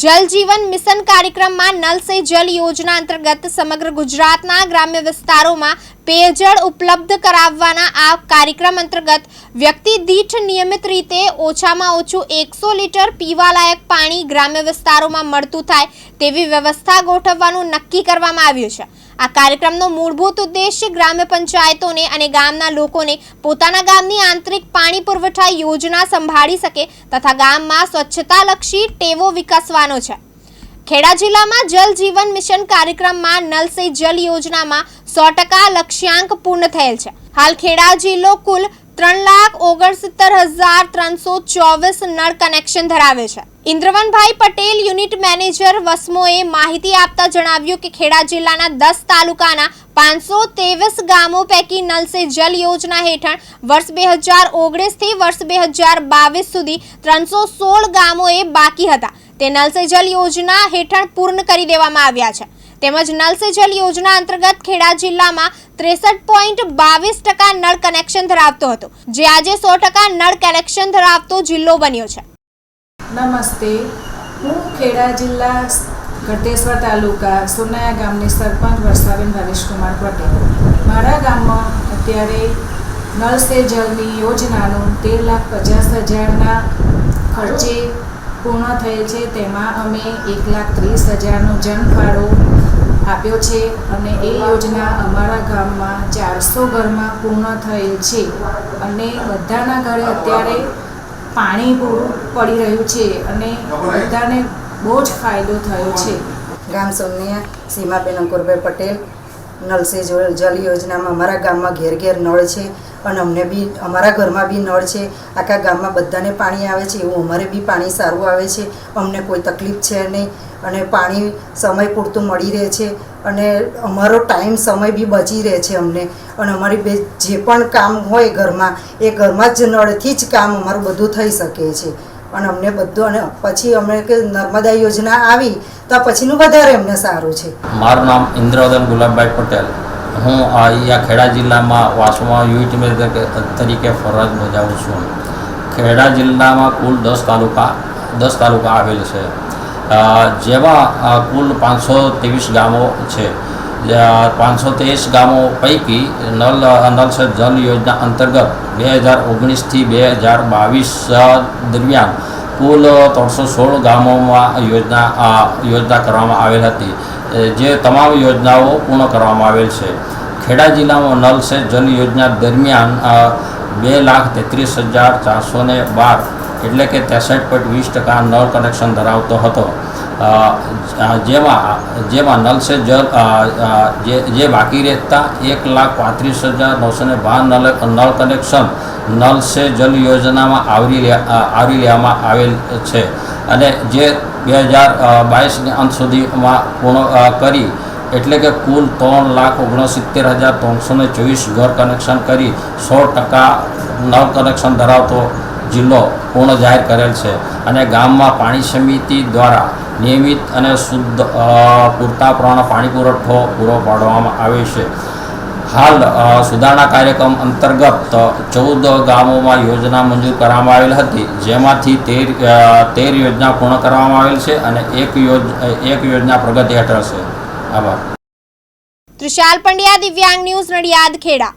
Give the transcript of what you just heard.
જલ જીવન મિશન કાર્યક્રમમાં નલ સે જલ યોજના અંતર્ગત સમગ્ર ગુજરાતના ગ્રામ્ય વિસ્તારોમાં પેયજળ ઉપલબ્ધ કરાવવાના આ કાર્યક્રમ અંતર્ગત વ્યક્તિ દીઠ નિયમિત રીતે ઓછામાં ઓછું એકસો લીટર પીવાલાયક પાણી ગ્રામ્ય વિસ્તારોમાં મળતું થાય તેવી વ્યવસ્થા ગોઠવવાનું નક્કી કરવામાં આવ્યું છે. આ કાર્યક્રમનો મૂળભૂત ઉદ્દેશ્ય ગ્રામ્ય પંચાયતોને અને ગામના લોકોને પોતાના ગામની આંતરિક પાણી પુરવઠા યોજના સંભાળી શકે તથા ગામમાં સ્વચ્છતાલક્ષી ટેવો વિકસવાનો છે. ખેડા જિલ્લામાં જલ જીવન મિશન કાર્યક્રમમાં નલ સે જલ યોજનામાં સો ટકા લક્ષ્યાંક પૂર્ણ થયેલ છે. હાલ ખેડા જિલ્લો કુલ ત્રણ લાખ ઓગણસિત્તર હજાર ત્રણસો ચોવીસ નળ કનેક્શન ધરાવે છે. ઇન્દ્રવનભાઈ પટેલ યુનિટ મેનેજર વસમોએ માહિતી આપતા જણાવ્યું કે ખેડા જિલ્લાના દસ તાલુકાના પાંચસો ત્રેવીસ ગામો પૈકી નલ જલ યોજના હેઠળ વર્ષ બે હજાર ઓગણીસથી વર્ષ બે હજાર બાવીસ સુધી ત્રણસો સોળ ગામોએ બાકી હતા. તે નલ જલ યોજના હેઠળ પૂર્ણ કરી દેવામાં આવ્યા છે. તેમજ નલ સે જલ યોજના અંતર્ગત ખેડા જિલ્લામાં ત્રેસઠ પોઈન્ટ બાવીસ ટકા નળ કનેક્શન ધરાવતો હતો, જે આજે સો ટકા નળ કનેક્શન ધરાવતો જિલ્લો બન્યો છે. નમસ્તે. હું ખેડા જિલ્લા ઘટેશ્વર તાલુકા સોનાયા ગામની સરપંચ વર્ષાબેન ભાવેશકુમાર પટેલ. મારા ગામમાં અત્યારે નળ સે જલની યોજનાનું તેર લાખ પચાસ હજારના ખર્ચે પૂર્ણ થયેલ છે, તેમાં અમે એક લાખ ત્રીસ હજારનો જનફાળો આપ્યો છે અને એ યોજના અમારા ગામમાં ચારસો ઘરમાં પૂર્ણ થયેલ છે અને બધાના ઘરે અત્યારે પાણી પૂરું પડી રહ્યું છે અને બધાને બહુ જ ફાયદો થયો છે. ગામ સૌમ્યા સીમાબેન અંકુરભાઈ પટેલ નલ સે જલ યોજનામાં અમારા ગામમાં ઘેર ઘેર નળ છે અને અમને બી, અમારા ઘરમાં બી નળ છે. આખા ગામમાં બધાને પાણી આવે છે, એવું અમારે બી પાણી સારું આવે છે. અમને કોઈ તકલીફ છે નહીં અને પાણી સમય પૂરતું મળી રહે છે અને અમારો ટાઈમ સમય બી બચી રહે છે અમને. અને અમારી બે, જે પણ કામ હોય ઘરમાં, એ ઘરમાં જ નળથી જ કામ અમારું બધું થઈ શકે છે. અને અમને બધું અને પછી અમને કે નર્મદા યોજના આવી, તો પછીનું વધારે અમને સારું છે. મારું નામ ઇન્દ્રવદન ગુલાબભાઈ પટેલ. હું અહીંયા ખેડા જિલ્લામાં વાસમાં યુનિટ મેનેજર તરીકે ફરજ બજાવું છું. ખેડા જિલ્લામાં કુલ દસ તાલુકા દસ તાલુકા આવેલ છે. જેમાં કુલ પાંચસો ત્રેવીસ ગામો છે. પાંચસો ત્રીસ ગામો પૈકી નલ નલ જલ યોજના અંતર્ગત બે હજાર ઓગણીસથી બે હજાર બાવીસ દરમિયાન કુલ ત્રણસો સોળ ગામોમાં યોજના યોજના કરવામાં આવેલ હતી. જે તમામ યોજનાઓ પૂર્ણ કરવામાં આવેલ છે. ખેડા જિલ્લામાં નલ સે જલ યોજના દરમિયાન બે લાખ તેત્રીસ હજાર ચારસો બાર એટલે કે ત્રેસઠ પોઈન્ટ વીસ ટકા નળ કનેક્શન ધરાવતો હતો. જેમાં જેમાં નલ સે જલ જે બાકી રહેતા એક લાખ પાંત્રીસ હજાર નવસો ને બાર નલ, નળ કનેક્શન નલ સે યોજનામાં આવરી આવરી લેવામાં આવેલ છે. અને જે બે હજાર બાવીસને અંત સુધીમાં પૂર્ણ કરી, એટલે કે કુલ ત્રણ લાખ ઓગણસિત્તેર હજાર ત્રણસો ને ચોવીસ ઘર કનેક્શન કરી, સો ટકા નળ કનેક્શન ધરાવતો જિલ્લો પૂર્ણ જાહેર કરેલ છે. અને ગામમાં પાણી સમિતિ દ્વારા નિયમિત અને શુદ્ધ પૂરતા પ્રમાણમાં પાણી પુરવઠો પૂરો પાડવામાં આવે છે. હાલ સુધારણા કાર્યક્રમ અંતર્ગત ચૌદ ગામોમાં યોજના મંજૂર કરવામાં આવેલ હતી, જેમાંથી તેર તેર યોજના પૂર્ણ કરવામાં આવેલ છે અને એક યોજ એક યોજના પ્રગતિ હેઠળ છે. આભાર. ત્રિશાલ પંડ્યા, દિવ્યાંગ ન્યૂઝ નડિયાદ, ખેડા.